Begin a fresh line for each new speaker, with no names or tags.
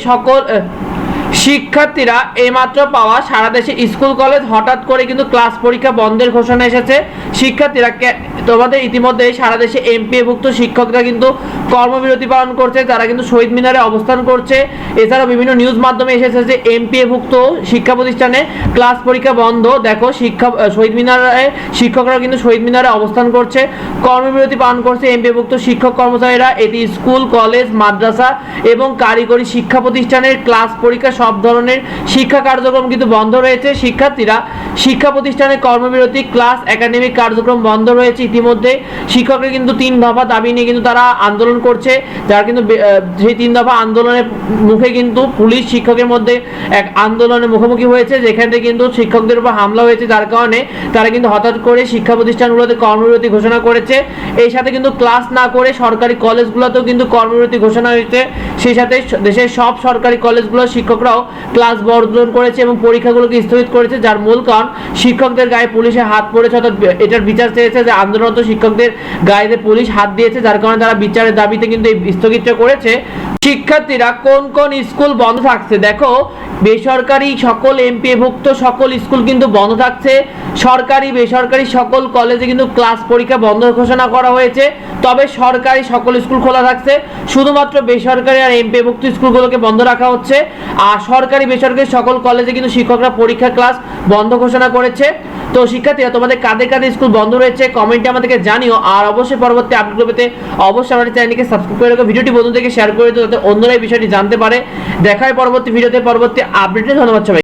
সকল শিক্ষার্থীরা এইমাত্র পাওয়া সারা দেশে স্কুল, কলেজ হঠাৎ করে কিন্তু ক্লাস পরীক্ষা বন্ধের ঘোষণা এসেছে। শিক্ষার্থীরা তোমাদের ইতিমধ্যে সারা দেশে এমপিএভুক্ত শিক্ষকরা কিন্তু কর্মবিরতি পালন করছে, তারা কিন্তু শহীদ মিনারে অবস্থান করছে। এছাড়াও বিভিন্ন নিউজ মাধ্যমে এসেছে যে এমপিএভুক্ত শিক্ষা প্রতিষ্ঠানে ক্লাস পরীক্ষা বন্ধ। দেখো, শিক্ষা শহীদ মিনারে শিক্ষকরা কিন্তু শহীদ মিনারে অবস্থান করছে। কর্মবিরতি পালন করছে এমপিভুক্ত শিক্ষক কর্মচারীরা। এটি স্কুল, কলেজ, মাদ্রাসা এবং কারিগরি শিক্ষা প্রতিষ্ঠানের ক্লাস পরীক্ষা সব ধরনের শিক্ষা কার্যক্রম কিন্তু বন্ধ রয়েছে। শিক্ষার্থীরা শিক্ষা প্রতিষ্ঠানে কর্মবিরতি, ক্লাস, একাডেমিক কার্যক্রম বন্ধ রয়েছে ইতিমধ্যে। শিক্ষকরা কিন্তু তিন দফা দাবি নিয়ে কিন্তু তারা আন্দোলন করছে। যারা কিন্তু সেই তিন দফা আন্দোলনের মুখে কিন্তু পুলিশ শিক্ষকের মধ্যে এক আন্দোলনের মুখোমুখি হয়েছে, যেখানে কিন্তু শিক্ষকদের উপর হামলা হয়েছে। যার কারণে তারা কিন্তু হঠাৎ করে শিক্ষা প্রতিষ্ঠানগুলোতে কর্মবিরতি ঘোষণা করেছে। এই সাথে কিন্তু ক্লাস না করে সরকারি কলেজগুলোতেও কিন্তু কর্মবিরতি ঘোষণা হয়েছে। সেই সাথে দেশের সব সরকারি কলেজগুলোর শিক্ষকরাও ক্লাস বর্জন করেছে এবং পরীক্ষাগুলোকে স্থগিত করেছে, যার মূল কারণ শিক্ষকদের গায়ে পুলিশের হাত পড়েছে। অর্থাৎ এটার বিচার চেয়েছে যে আন্দোলনরত শিক্ষকদের গায়ে পুলিশ হাত দিয়েছে, যার কারণে তারা বিচারের দাবিতে কিন্তু এই স্থগিতটা করেছে। শিক্ষার্থীরা কোন কোন স্কুল বন্ধ থাকছে? দেখো, বেসরকারি সকল এমপিভুক্ত সকল স্কুল কিন্তু বন্ধ থাকছে। সরকারি, বেসরকারি সকল কলেজে কিন্তু ক্লাস পরীক্ষা বন্ধ ঘোষণা করা হয়েছে। তবে সরকারি সকল স্কুল খোলা থাকছে। শুধুমাত্র বেসরকারি আর এমপিভুক্ত স্কুলগুলোকে বন্ধ রাখা হচ্ছে। আর সরকারি, বেসরকারি সকল কলেজে কিন্তু শিক্ষকরা পরীক্ষা ক্লাস বন্ধ ঘোষণা করেছে। তো শিক্ষার্থীরা, তোমাদের কাদের কাদের স্কুল বন্ধ রয়েছে কমেন্টে আমাদেরকে জানিও। আর অবশ্যই পরবর্তী আপডেটগুলো পেতে অবশ্যই আমাদের চ্যানেলকে সাবস্ক্রাইব করে রাখো। ভিডিওটি বন্ধুদেরকে শেয়ার করে দিও যাতে অন্যরা এই বিষয়টি জানতে পারে। দেখায় পরবর্তী ভিডিওতে, পরবর্তী আপডেটে। ধন্যবাদ সবাই